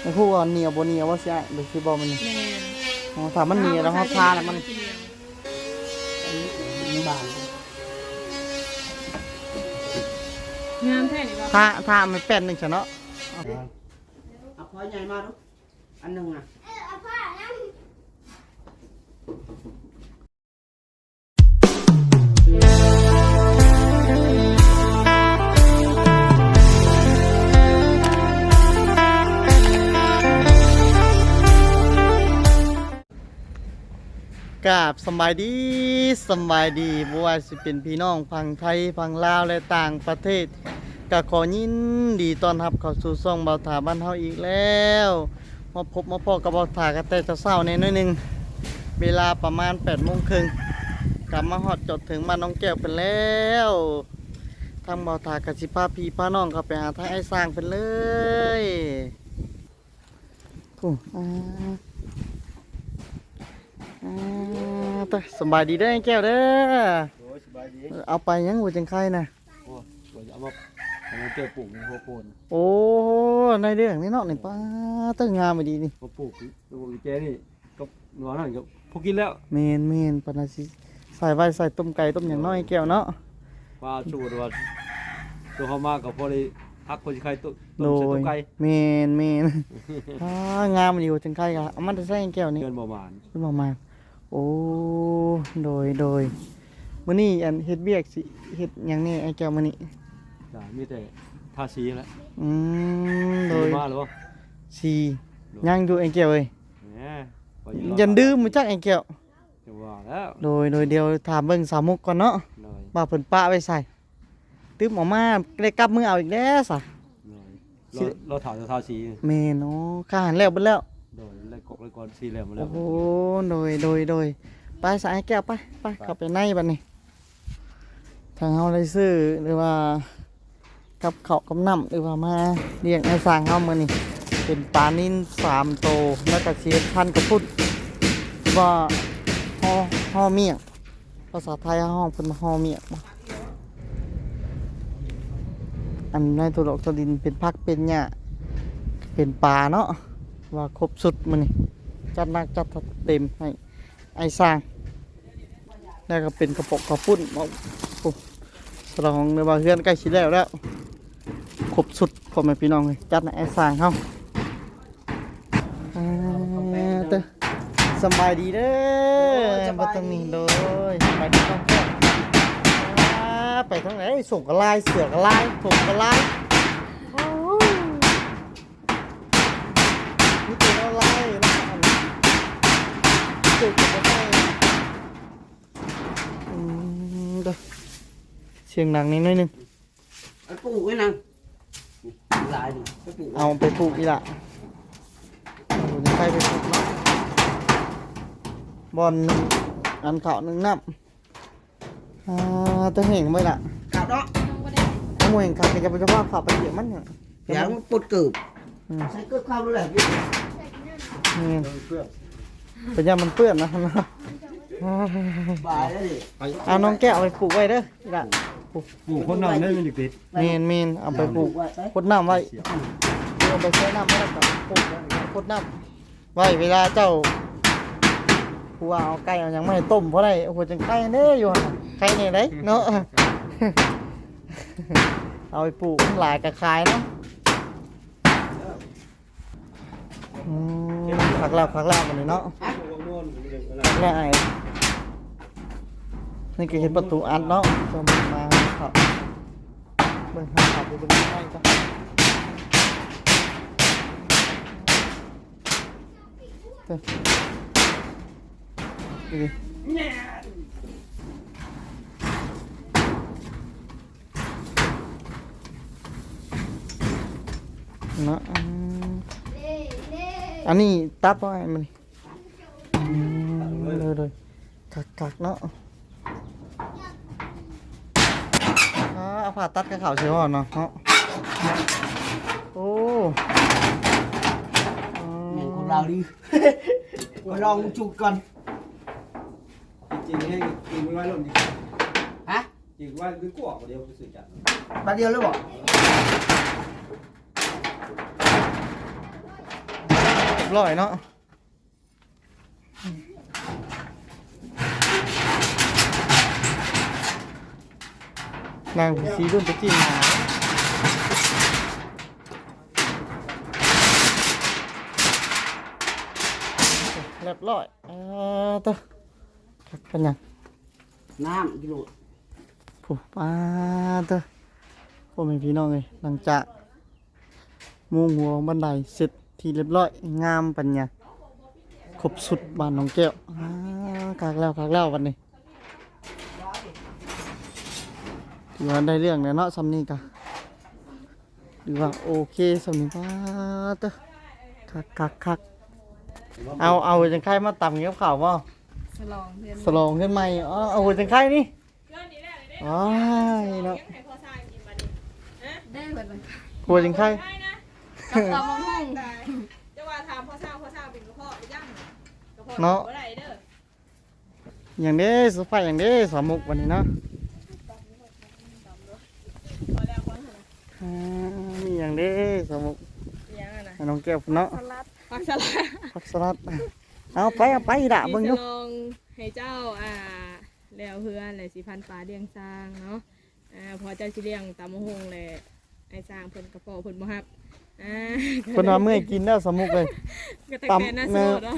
ไม่พูดว่าเหนียวบ่เหนียวว่าสิอ้ายบ่สิบ่มันนี่แม่นอ๋อถ้ามันเหนียวแล้วเฮาทาแล้วมันนี่บางงามแท้นี่บ่ทาทามันแป้นหนึงซะเนาะเอาพอใหญ่มาดูอันหนึ่งอะ กราบสบายดีสบายดีบ่ว่าสิเป็นพี่น้องพังไทยพังลาวและต่างประเทศก็ขอยินดีต้อนรับเข้าสู่ช่องเบาถาบ้านเฮาอีกแล้วมาพบมาพอกับเบาถากันแต่เช้าๆในน้อยนึงเวลาประมาณ8โมงครึ่งกลับมาฮอดจดถึงบ้านน้องแก้วเป็นแล้วทางเบาถากสิพาพี่พาน้องเข้าไปหาทางไอ้สร้างเป็นเลยโอ้ อ่าอ่าตะสำบายดีเด้อไอ้แก้วเด้อ โอ้ยสบายดีเอาไปยังหัวจังไข่นะ โอ้ยว่าจะเอามาเอามาเจอปลูกในหัวโพนโอ้ในเรื่องนี้เนาะนี่ป้าตั้งงามมาดีนี่มาปลูกดูแกนี่ก็นอนนั่นก็พวกกินแล้วเมนเมนปานาสิใส่ไว้ใส่ต้มไก่ต้มอย่างน้อยไอ้แก้วเนาะ ปลาจูดว่าตัวเขามากับพอดีพักคนที่ใครต้มโดต้มใส่ยตัวไก่เมนเมนอ่างามมาดีหัวจังไข่กะเอามันจะใส่ไอ้แก้วนี่เกินประมาณ ขึ้นมามา โอ้โดยโดยมื้อนี้อันเฮ็ดเบียกสิเฮ็ดหยังนี่ไอ้แก้วมื้อนี้จ้ะมีแต่ทาสีแหล้วอืมโดยมาหรือเปล่าสียังอยู่ไอ้แก้วเอ้ยแหมไปอย่าดื้อมาจักไอ้แก้วจะว่าแล้วโดยโดยเดียวถามเบิ่งสาวมุกก่อนเนาะหน่อยว่าเพิ่นปะไว้ใส่ตึมออกมาได้กลับมือเอาอีกแล้วซะ หน่อยเราเราถามจะทาสี แม่เนาะข้าหันแล้วเบิดแล้ว โดยไล่กบไล่กอนสีแล้วมาแล้โอ้วโหโดยโดยโดยไปสายแก้วไปไปเข้าไปในบัดนี้ทางเฮาได้ซื้อหรือว่ากับข้าวกับน้ำหรือว่ามาเลี้ยงไอ้สร้างเฮามื้อนี้เป็นปลานิ่นสามโตวแล้วก็เชียพันกระพุดว่าห่อห่อเมี่ยงภาษาไทยห้องเพิ่นมาห่อเมี่ยงบ่อันในตัวดอกตัวดินเป็นพักเป็นหญ้าเป็นปลาเนาะ ว่าครบสุดมันนี่จัดหนักจัดเต็มให้ไอ้สร้างแล้วก็เป็นกระปกกระปุ้นเอาปุ๊บสลองเลยว่าเฮือนใกล้ชิแล้วแล้วครบสุดพ่อแม่พี่น้องเลยจัดให้ไอ้สร้างเขาอ่าเด้อสำบายดีเด้อมาตรงนี้โดยสำบายดีต้องแก้อ่าไปทางไหนส่งกระลายเสือกระลายส่งกระลายโอ้ยนี่ตัวกระลายนะอันนี้เจ็บกระลายอืมเด้อเสียงดังนิดหน่อยหนึงอันปลูกไว้นังหลายดิไปปลูกเอาไปปลูกอีละเอาไปไปปลูกเนาะบอลหนึ่งอันเขาหนึ่งน้ำอ่าจะเห็นไหมล่ะกลับเนาะถ้าโมเห็นขาดก็จะไปจะว่าเขาไปเดี๋ยวมันเนี่ยเดี๋ยวมันปุดเกือบอืมใส่เกือบเข้าด้วยแหละพี่นี่เพื่อนเป็นยามันเปื้อนนะนะบายแล้วดิเอาน้องแก้วเอาไปปลูกไว้เด้ออีละป ลูกคนนั้นได้มันเด็กเมนเมนเอาไปปลูกไว้ไปพดน้ำไว้เอาไปใช้น้ำไว้แล้วก็ปลูกพดน้ำไว้เวลาเจ้าผู้ว่าเอาไก่เอาหยังไม่ต้มเพราะอะไรโอ้โหจังไก่เด้ออยู่หั่นน่ะไก่เนี่ยได้เนาะเอาไปปลูกมันหลายกระคายเนาะอืมผักลาบผักลาบมันเลยเนาะๆปลูกโน่นปลูกนี่อะไรผักลาบไอ้นี่ก็เห็นประตูอัดเนาะจะมา มาครับเบิ่งหาขับไปเบิ่งกล้จ้ะเด้อดูดิเนะอืมอันนี้ตัดไว้มันเลยเลยกักกักๆเนาะอ่าเอา ผ่าตัดกับเขาเชียวเนาะเนาะโอ้แม่งของเราดิมาลองจุดก่อนจริงๆให้จริงไว้ลมดีฮะจริงไว้คือกวกเดียวคือสื่อจัดบาทเดียวเลยบอกบร้อยเนาะ นางสีรุ่นไปจิ้มหาเรียบร้อยเออตัวคักเป็นหยังน้ำกิโลผู้ป้าเตัวพ่อแม่พี่น้องเลยหลังจากมุงหัวบันไดเสร็จที่เรียบร้อย งามปัญญาครบสุดบ้านน้องแก้วอ่าคักแล้วคักแล้ววันนี้ ถือว่าได้เรื่องแล้วเนาะสำนี้กะหรือว่าโอเคสำนี้ป้าเตัวคักคักคักเอาเอาจังไข่มาตำเงี้ยข่าวว่าสลองเพื่อนสลองขึ้นใหม่อ๋อเอาจังไข่นี่เพื่อนนี่แหละเลยเด้ว้ายเนาะยังให้พ่อสร้างกินบัดนี้ฮะได้เบิดเลยกลัวจังไข่ได้นะกับตำมะฮุ่งได้จะว่าถามพ่อสร้างพ่อสร้างเป็นกระเพาะหรือยังกระเพาะเนาะบ่ได้เด้ออย่างนี้สุภาพอย่างนี้สามมุกวันนี้เนาะ พอแล้วพอแล้วนะ อ่า มีอย่างนี้สามมุกอีหยังอะนะให้น้องแก้วพุ่นเนาะสลัดผักสลัดผักสลัดเอาไปเอาไปด่าเบิ่งอยู่สิลองให้เจ้าอ่าแล้วเพื่อนเลยสิพันปลาเลี้ยงสร้างเนาะอ่าพอเจ้าสิเลี้ยงตามมะฮงเลยไอ้สร้างเพิ่นกระเพาะเพิ่นบ่ฮับอ่าเพิ่นว่าเมื่อยกินแล้วสามมุกเลยก็แต่ตำแกน่าสเนื้อดเนาะ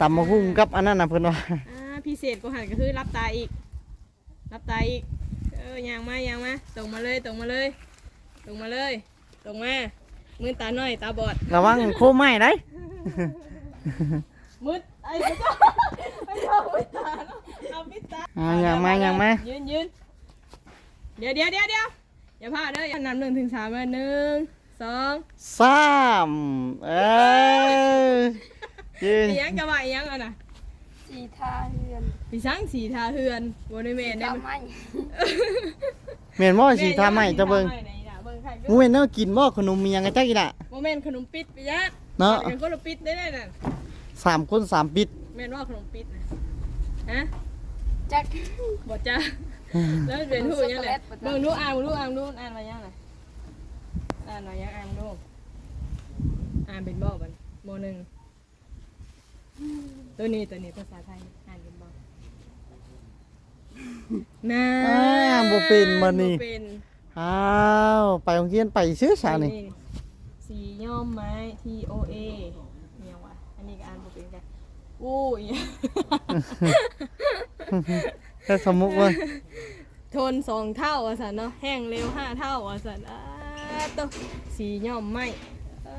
ตำมะฮุ่งกับอันนั้นน่ะเพิ่นว่าอ่าพิเศษก็หันก็คือรับตาอีก รับตาอีกเออยางมายางมาตรงมาเลยตรงมาเลย ตรงมาเลยตรงมา มือตาหน่อยตาบอด ระวังโคไหม้ได้มืดไอ้เจ้าไอ้เจ้ามืดตาเนาะเอาปิดตาอ่าอย่างมาอย่างมายืนยืนเดี๋ยวเดี๋ยวเดี๋ยวเดี๋ยวอย่าพลาดเด้ออย่านับหนึ่งถึงสามเลยหนึ่งสองสามเอ้ยยืนอีหยังกะว่าอีหยังอะนะสีทาเฮือนพี่ช้างสีทาเฮือนบริเวณได้ตาไหมไม้แม่นบ่สิทาไหม้จะเบิ่ง แม่อย่ามาสีทาไหม้ไหนน่ะเบิ่งใครงูเห็นเนาะกินบ่ขนมมีหยังกันจักอีล่ะ โมเมนต์ขนมปิดไปยัดเนาะ เป็นคนละปิดได้แน่น่ะสามคนสามปิด แม่นว่าขนมปิดนะฮะแจ็คบอจ้าแล้วเป็นหูยังไงเบิ่งดูอ่านดูอ่านดูอ่านมายังไงอ่านมายังอ่านดูอ่านเป็นบ่บันโมหนึ่งตัวนี้ตัวนี้ภาษาไทยอ่านเป็นบ่น่าอ่าบ่เป็นบ่นี่ บ่เป็น อ้าวไปโรงเรียนไปซื้อสานี่สีย่อมไม้ T O A เนี่ยวะอันนี้ก็อ่านบ่เป็นกันอู้ยแค่สมมุติว่าทนสองเท่าอะสันเนาะแห้งเร็วห้าเท่าอะสันอ่าตัวสีย่อมไหมอ่า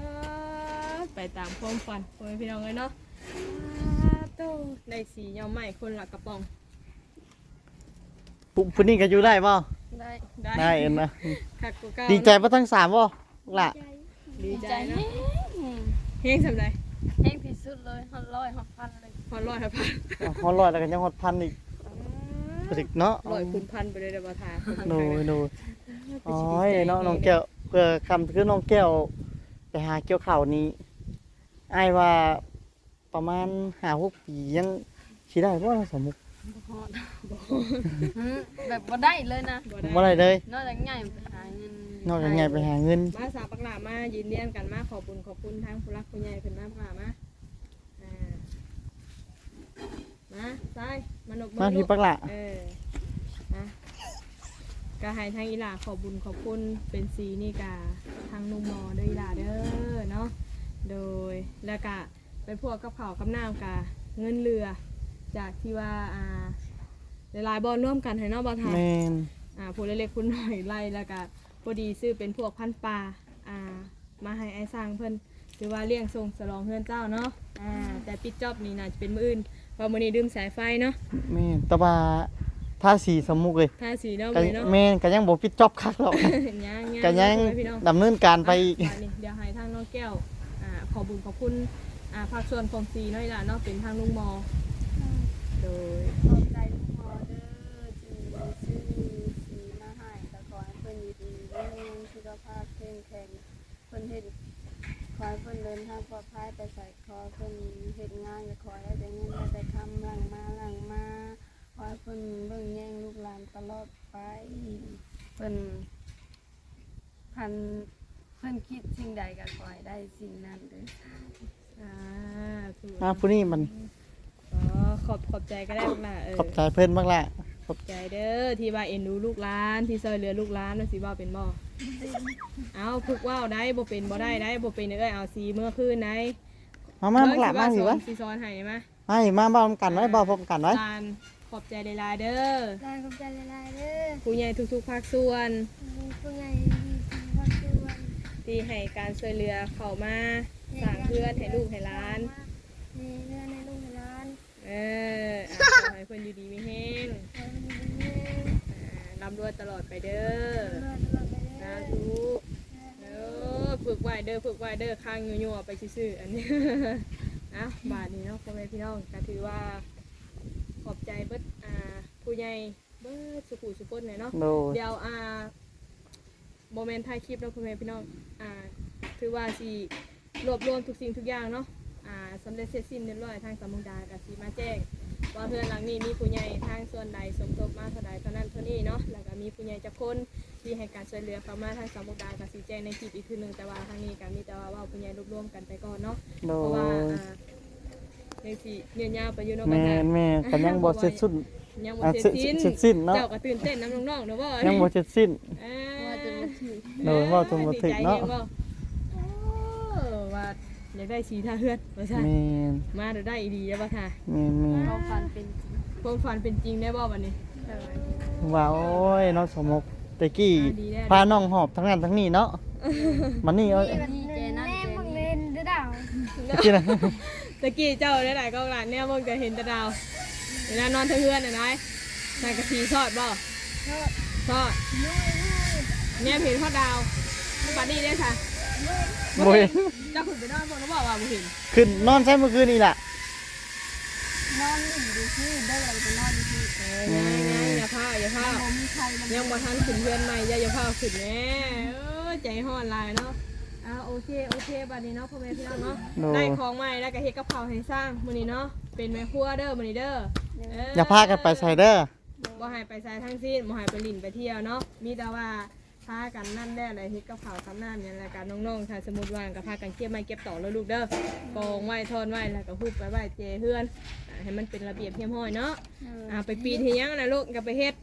ไปตามความฝันพ่อแม่พี่น้องเลยเนาะอ่าตัวได้สีย่อมไหมคนละกระป๋อง ปุ๊บพุ่นนี่ก็อยู่ได้ป่ะ ได้ได้ได้เอ็นนะคักกูเก้าดีใจป่ะทั้งสามป่ะล่ะดีดีใจใจเนาะแห้งเฮงสำไรแห้งที่สุดเลยฮอดร้อยฮอดพันเลยพอร้อยครับพันฮอดร้อยแล้วก็ยังฮอดพันอีกอีกเนาะร้อยคูณพันไปเลยเดี๋ยวบ่ทาโนยโนยอ๋อยเนาะน้องแก้วเพื่อคำคือน้องแก้วไปหาเกี่ยวข่าวนี้ไอ้ายว่าประมาณหาหกปียังสิได้บ่สมมุติ ฮอดหืมแบบบ่ได้เลยนะบ่ได้บ่ได้เลย นอกจากง่ายไปหาเงินนอกจากไงไปหาเงิน มาสาวปักหลามายืนเรียนกันมาขอบคุณขอบคุณทางผู้รักผู้ใหญ่เพิ่นมาปักหลามาอ่ามาซ้ายมานกมาลูพี่กปักละ เออนะก็ให้ทางอีหลาขอบุญขอบคุณเป็นสีนี่กาทางนุ่มมอเด้ออีหลาเด้อเนาะ โดยแล้วก็ไปพวกกับเขาวกับน้ำกาเงินเรือ จากที่ว่าอ่าหลายๆบอลร่วมกันให้เนอกบอลไทยแม่นอ่าผู้เล็กๆผู้น้อยไล่แล้วก็พอดีซื้อเป็นพวกพันธุ์ปลาอ่ามาให้ไอ้สร้างเพิ่นหรือว่าเลี้ยงทรงสลองเพื่อนเจ้าเนาะอ่าแต่ปิดจอบนี่น่าจะเป็นมื้ออื่นเพราะมื้อนี้ดื่มสายไฟเนาะแม่นแต่ว่าถ้าสีสมมุติเลยทาสีเนาะก็มื้อนี้เนาะแม่นก็ยังบ่ปิดจอบคักหรอกยังก็ยังไว้พี่น้อง ดำเนินการไปอีก อะนี่เดี๋ยวให้ทางน้องแก้วอ่าขอบุญขอบคุณอ่าภาคส่วนของสีน้อยล่ะเนาะเป็นทางลุงมอ โดยขอบใจลูกหมอเด้อที่ซื้อสีมาให้แต่ขอให้เพิ่นอยู่ดีมีเงินสุขภาพเข้มแข็งเพิ่นเฮ็ดขอให้เพิ่นเดินทางปลอดภัยไปใส่คอเพิ่นเฮ็ดงานก็ขอให้ได้เงินได้แต่คำหลังมาหลังมาขอให้เพิ่นเบิ่งแย่งลูกหลานตลอดไปเพิ่นพันเพิ่นคิดสิ่งใดก็ขอให้ได้สิ่งนั้นเด้อ อ่าถูกอ่าผู้นี้มัน อขอบขอบใจก็ได้ลูกหล่ะเออขอบใจเพิ่นมากละขอบใจเด้อที่ว่าเอ็นดูลูกหลานที่ซอยเหลือลูกหลานว่าสิว่าเป็นบ่เอาพึกว่าวได้บ่เป็นบ่ได้ได้บ่เป็นเอ้ยเอาสีเมื่อคืนได้มามาบักละมาสิวะสิสอนให้มามาสิมาบ้านกันไว้บ่พร้อมกันไว้ลานขอบใจหลายๆเด้อลายกับใจละลายเด้อผู้ใหญ่ทุกๆภาคส่วนผู้ใหญ่ดีความช่วยที่ให้การช่วยเหลือเข้ามาสร้างเพื่อนให้ลูกให้หลานในเรื่องในลูกในร้านเอออะขอให้เพิ่นอยู่ดีมีแฮงขอให้มันดีอ่าร่ำรวยตลอดไปเด้อเรื่อยตลอดไปสาเด้อธุเออฝึกไว้เด้อฝึกไว้เด้อข้างยั่วๆไปซื่อๆอันนี้ อะบาทนี้เนาะพ่อแม่พี่น้องก็ถือว่า ขอบใจเบิดอ่าผู้ใหญ่เบิดสุขุสุขนเลยเนาะ โดย เดี๋ยวอ่าโมเมนต์ถ่ายคลิปเนาะพ่อแม่พี่น้องอ่าถือว่าสิรวบรวมทุกสิ่งทุกอย่างเนาะ อ่าสำเร็จเสร็จสิ้นเรียบร้อยทางสามมุกดากับสีมาแจ้งว่าเพื่อนหลังนี้มีผู้ใหญ่ทางส่วนใดสมทบมาเท่าใดเท่านั้นเท่านี้เนาะแล้วก็มีผู้ใหญ่จะคนที่ให้การช่วยเหลือเข้ามาทางสามมุกดากับสีแจ้งในคลิปอีกทีหนึ่งแต่ว่าทางนี้ก็มีแต่ว่าเว่าผู้ใหญ่รวบรวมกันไปก่อนเนาะโดเพราะว่ายอ่าในสีเนียนยาวไปอยู่เนาะแม่กันนแม่กันยังบ่เสร็จสุด ยังบ่อะเสร็จเสร็จสิ้นเสร็จสิ้นเนาะ เจ้าก็ตื่นเต้นน้ำน้องๆเนาะบ่ยังบ่เสร็จสิ้นเอ้ยว่าจะมาถือโดยเว้าจนบ่ถึกเนาะ ดีใจแฮงบ่โอ้ว่า อยากได้สีท่าเฮือนว่าซั่นแม่นมาเดี๋ยวได้อีดีได้บ่ค่ะแม่นแม่นเขาฟันเป็นจริงความฝันเป็นจริงได้บ่บัดนี้ว่าโอ้ยน้องสมมกตะกี้อ่าดีแล้ว พาน้องหอบทั้งนั้นทั้งนี้เนาะมันนี่เอาดีเจนั่นแม่มึงเล่นด้วยดาวกินอะตะกี้เจ้าได้หลายกองหลานเนี่ยมึงจะเห็นแตะดาวเวลานอนเทงเฮือนน่ะนายนายกะทีทอดบ่ทอดเนี่ยเห็นทอดดาวบัดนี้ได้ค่ะ บ่เห็นเจ้าคุณไปนอนบ่แล้วบอกว่าบ่เห็นขึ้นนอนใช้เมื่อคืนนี่แหละนอนอยู่ดีที่ได้อะไรไปนอนอยู่ที่เออง่ายง่ายอย่าพาอย่าพาผมมีใครมันยังบ่ทันขึ้นเพื่อนใหม่อย่าอย่าพาขึ้นแม่เออใจฮ้อนหลายเนาะอ่าโอเคโอเคบัดนี้เนาะพ่อแม่พี่น้องเนาะโดได้ยของใหม่แล้วก็เฮ็ดกับข้าวให้สร้างมื้อนี้เนาะเป็นแม่ครัวเด้อมื้อนี้เด้อเอย่าพากันไปใส่เด้อบ่ให้ไปใส่ทั้งสิ้นบ่ให้ไปลินไปเที่ยวเนาะมีแต่ว่า พากันนั่นแด้อะไรเฮ็ดกับข้าวทำนั่นเนี่ยแหละกันน้องๆถ้าสมมุติว่างก็พากันเก็บไม้เก็บต่อแล้วลูกเด้อกองไว้ทอนไว้แล้วก็ฮุบไปไว้เจเฮือนอ่าให้มันเป็นระเบียบเรียบร้อยเนาะอ่าไปปีนเฮียงนะลูกกับไปเฮ็ด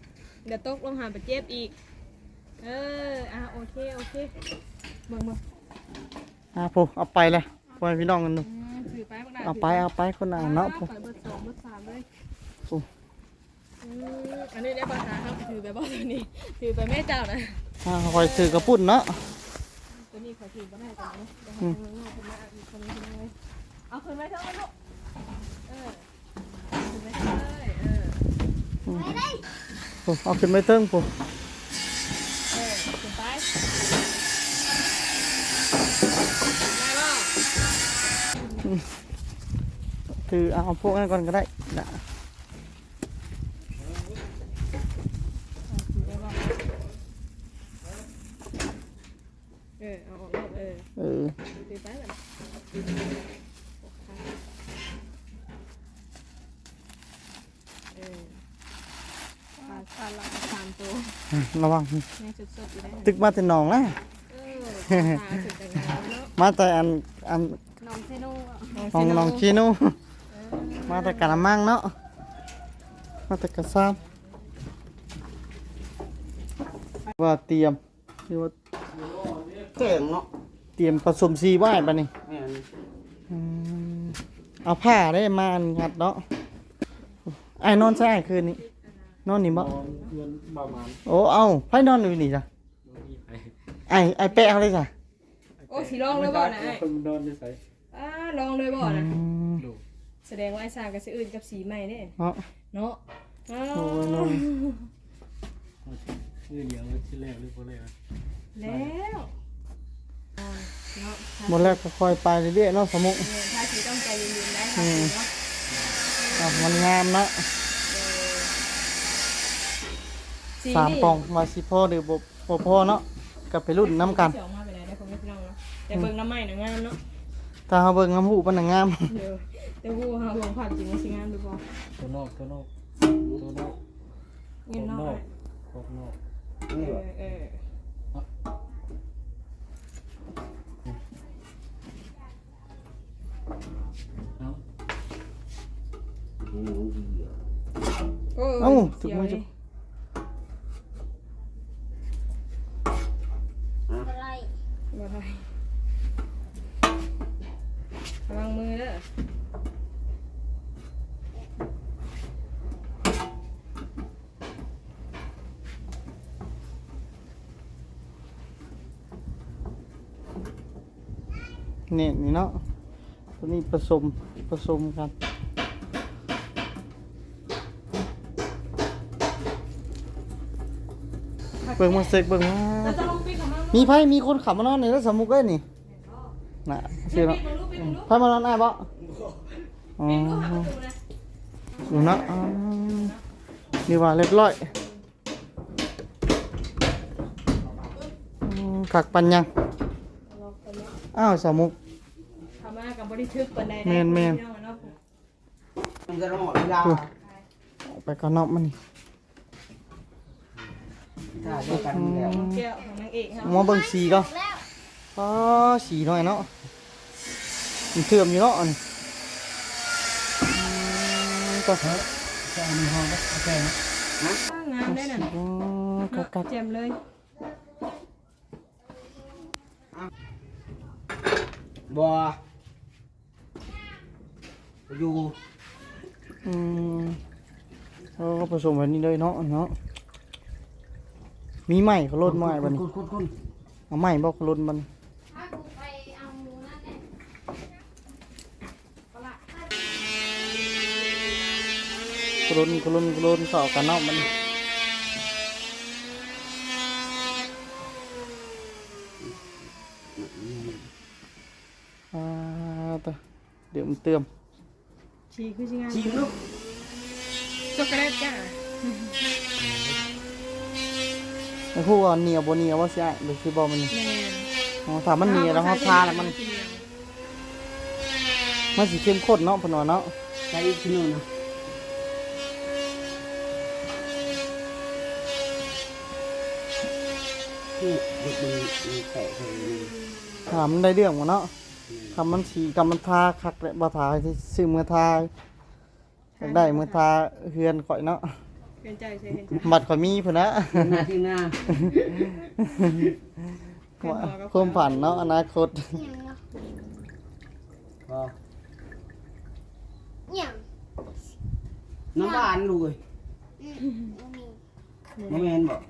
เดี๋ยวตกลงหาไปเจ็บอีก เอออ่าโอเคโอเคเบิ่งเบิ่งอะผู้เอาไปเลยพ่อแม่พี่น้องกันดูอืมถือไปบักดเอาไปเอาไปคนอ่านเนาะผู้ ไปเบิดสองเบิดสามเลยโอ้ อืมอันนี้ได้ภาษาครับถือไปบ่ตัวนี้ถือไปแม่เจ้านะอ่าคอยซื้อกระปุ่นเนาะตัวนี้ขอถือบ่ได้ตัวนี้เดี๋ยวให้ทางน้องๆขึ้นมาอีกคนนึงขึ้นมาเลยเอาขึ้นไว้เถอะลูกเออขึ้นไว้เถอะเลยเออผู้เอาขึ้นไปเติ้งผู้เออขึ้นไปได้บ่คือเอาพวกนั้นก่อนก็ได้นะ เออเอาออกแล้วเออ เออ ถือไปแบบ เออปลาปลาเราสามตัวระวังแม่สดๆอยู่ได้ตึกมาแต่หนองแล้วเออปลาสุดแต่งงานเนาะมาแต่อันอันน้องเซโน่อะน้องน้องชีนูมาแต่กะละมังเนาะมาแต่กระซ้ำว่าเตรียมหรือว่าเก่งเนาะเตรียมผสมซีไว้ปะนี่แม่นอืม เอาผ้าได้มาอันงัดเนาะไอ้นอนใช่ไอ้คืนนี้ นอนนี่บ่นอนเพื่อนประมาณโอ้เอาไผนอนอยู่นี่จ้ะนี้ไปไอ้ไอ้แปะเอาเลยจ้ะโอ้สีลองเลยบ่นะไอ้คนนอนได้ใส่อ่าลองเลยบ่นะอืมดูแสดงว่าไอ้สร้างกับสีอื่นกับสีใหม่เนี่ยเนาะเนาะอ้าโอ้ยนอนนี่เหลียวที่แรกหรือพอแรกแล้ว เนาะหมดแล้วก็ค่อยไปเรื่อยๆเนาะสมุกเนี่ยถ้าสีต้องใจเย็นๆได้ค่ะสีเนาะอะมันงามเนาะสีสามนี่ปองมาสิพ่อหรือบ่บ่พ่อเนาะก็ไปรุ่นน้ำกันเสียออกมาไปไหนได้ผมไม่พี่น้องเนาะแต่เบิ่งน้ำใหม่น่ะงามเนาะถ้าเฮาเบิ่งน้ำหูมันน่ะงาม เดี๋ยวแต่วูเฮาลงผ่านจริงว่าสิงามหรือบ่ตัวนอกตัวนอกตัวนอกเงินน้อยขอบนอกเออเออ อืมดีอ่ะ โอ้ย เอ้า เสียว ถึงมือ เล จะ ย อะไร บ่ได้ระวังมือเด้อ เนี่ยนี่เนาะ ตัวนี้ผสมผสมกันเบิ่งมาเสกเบิ่งมาเราจะลงปีกของมันมีไผมีคนขับมานอนในรถสามมุกเอ้ยนี่น่ะเสียปีเนาะกของลูกปีกของลูกไผมานอนได้บ่อ๋อปีกลูกหาประตูนะอยู่นะอ๋อนี่ว่าเรียบร้อยอืมกักปันยังเราคนเนี้ยอ้าวสามมุกทำมากั บบริทึกปานใดแม่นแม่นเนาะมันจะรอดเวลาออกไปก่อนนอกมันนี่ถ้าเดียวกันแล้วของแก้วของนางเอกเฮามาเบิ่งสีก็อ๋อสีหน่อยเนาะมันเสื่อมอยู่เนาะอันอืมก็จะมีห้องก็โอเคนะงามได้น่ะอ๋อกักกักเจ็มเลยบัว อยู่อืมเออผสมแบบนี้เลยเนาะเนาะมีไหมเขาลดไหมบัดนี้คุณคุณคุณเอาไหมบอกเขาลดมันถ้ากูไปเอาหมูนั่นแหละกรุนกรุนกรุนสอบกันเนาะมันอ่าตัวเดี๋ยวมันเติม ชีคือสิงามชิมลูกช็อกโกแลตจ้าไอ้พวกว่าเหนียวบ่เหนียวว่าสิไอ้เดี๋ยวสิบอกมันแม่นอ๋อถ้ามันเหนียวแล้วเขาทาแล้วมันมันสิเข้มข้นเนาะพนวเนาะใช้ชิมนู่นนะนี่เด็กมันมันแตะเลยนี่ถามมันได้เรื่องบ่เนาะ คำมันสีคำมันทาคักเลยบ่ทาที่ซื้อมือทาอยากได้มือทาเฮือนข่อยเนาะเป็นใจใช่เป็นใจบัตรข่อยมีพุ่นนะที่หน้าที่หน้าว่าความฝันเนาะอนาคตอย่างเนาะพออย่างน้ำหวานลูกเอ้ยอืมบ่มีน้ำแมนบอก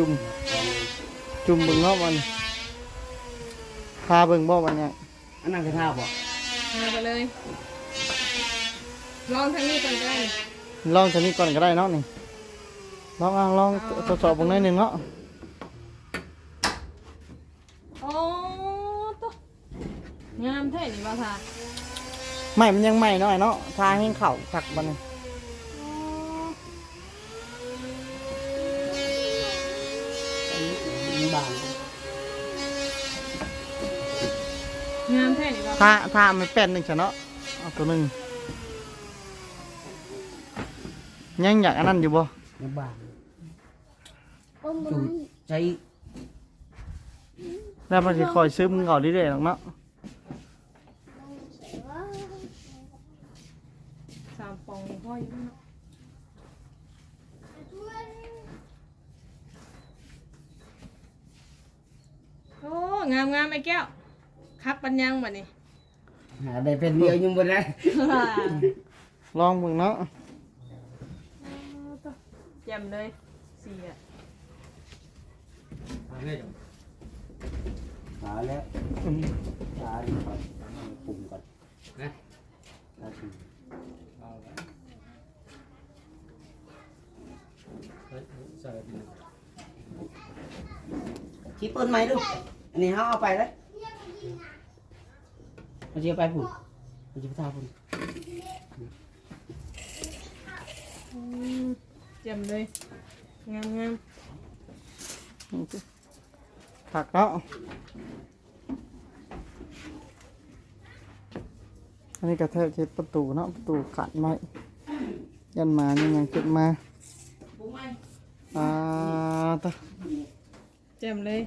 จุ่มจุ่มเบิ่งเนาะมันพาเบิ่งบ่มันเนี่ยอันนั้นคือท่าบอกมาไปเลย ลองทางนี้ก่อนก็ได้ลองชนิดก่อนก็ได้เนาะนี่ลองเอาลองทดสอบเบิ่งหน่อยหนึงเนาะโอ้ตัวงามแท้นี่บ่าวทาไม่มันยังใหม่เนาะไอ้เนาะทาให้เข่าคักบัดนี้ บางงามแท้นี่บ่าวทาทามันแป้นหนึงซะเนาะเอาตัวหนึงยังอยากอันนั้นอยู่บ่น้ำบางบ่มีจูดใช้แล้วมันสิคอยซึมเข้าเรื่อยๆหรอกเนาะ ใส่ว่า สามฟองพ่ออยู่เนาะโอ้ งามงามไอ้แก้ว ครับปัญญังบัดนี้ หาได้เป็นเดียวยังบ่ได้ลองเบิ่งเนาะแจ่มเลยสีอะหาแล้วหาดีก่อนปรุงก่อนนะ หาชิมชี้เปิ้ลไหมลูกอั นนี้เขาเอาไปแล้วเอาเจียไปพุ่นเอาเจียไปทาพุ่นอืมแจ่มเลย งามงามผักเนาะอันนี้กระเทยเช็ดประตูเนาะประตูขัดไม้ยันมานี่ยังขึ้นมาปรุงไหมอ่าตะแจ่มเลย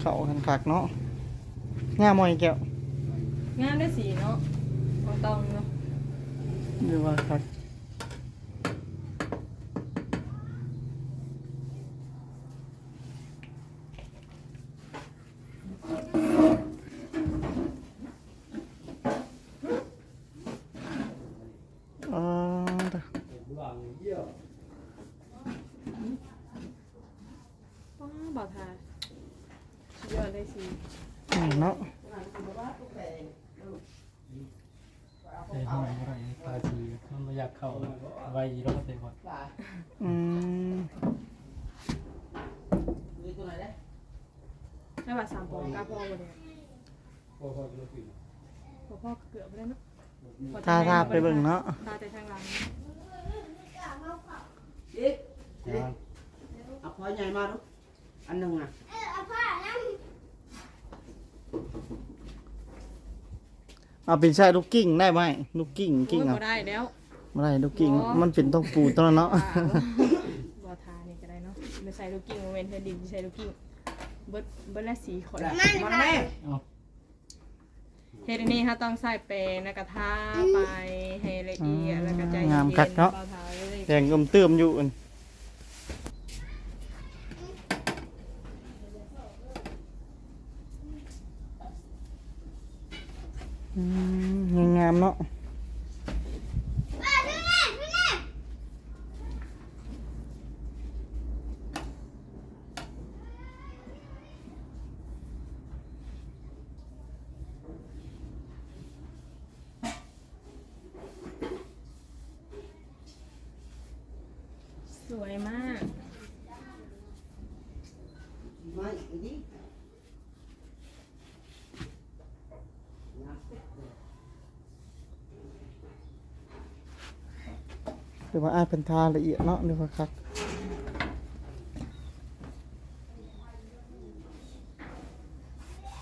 เข้ากันคักเนาะงามมอยแก้วงามด้วยสีเนาะของตองเนาะหรือว่าคักอ่าตะ ป้าบ่าวทาสุดยอดเลยสี อืมเนาะ เอ้ยห้องอะไรตาจีมันไม่อยากเข้า ไว้รถเต็มหมดอืมให้ว่าสามปองกล้าพ่อบ่เนี่ยพ่อพ่อเกือบไปแล้วเนาะทาทาไปเบิ่งเนาะตาแต่ทางหลังเอาพอใหญ่มาลูกอันหนึ่งอะเอาเป็นใช่ลูกกิ้งได้ไหมลูกกิ้งกิ้งโอ้ยเอาบ่ได้แล้ว ไม่ได้ลูกกิ้งอ๋อมันเป็นต้องปูตอนนั้นเนาะอ่าบ่ทานี่ก็ได้เนาะไม่ใส่ลูกกิ้งโมเมนต์เธอดินใส่ลูกกิ้งเบิดเบิดละสีขนมันแม่เฮ็ดอันนี้ค่ะต้องใส่แป้งแล้วก็ทาไปให้ละเอียดแล้วก็ใจเย็นงามคักเนาะบ่ทาเลยแดงกลมเติมอยู่อันอืมงามๆเนาะ สวยมาก ไม่อีกนิด หรือ ว่าอายเป็นทาละเอียดเนาะหรือว่าคัก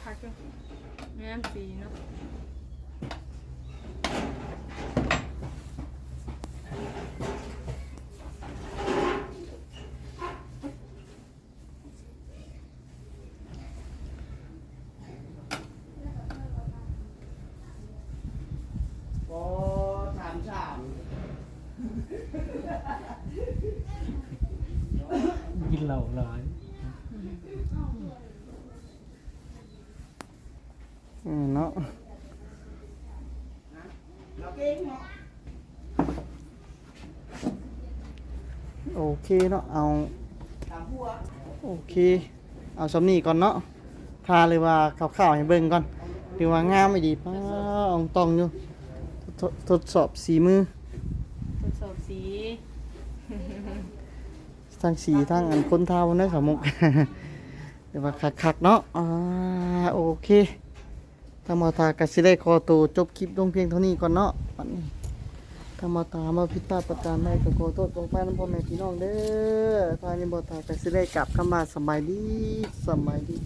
คักอยู่งามสีเนาะ โอ้สามสาม กินเหล้าหลาย อืม เนาะเราเก่งเนาะโอเคเนาะเอาสามหัวโอเค เอาสำนีก่อนเนาะทาเลยว่าข่าวๆให้เบิ่งก่อนหรือว่างามไม่ดีป้าเอองตองอยู่ทดทดสอบสีมือ ทดสอบสีทั้งสีทั้งอันคนเท้าเนื้อขมุกเดี๋ยวว่าคักๆเนาะอ่าโอเค ธรรมาทากสิได้คอตัวจบคลิปลงเพียงเท่านี้ก่อนเนาะวันนี้ธรรมตามาพิตาประการใดก็ขอโทษขอไปน้ำพ่อแม่พี่น้องเด้อถ้ายังบ่ทากสิได้กลับเข้ามาสบายดีสบายดี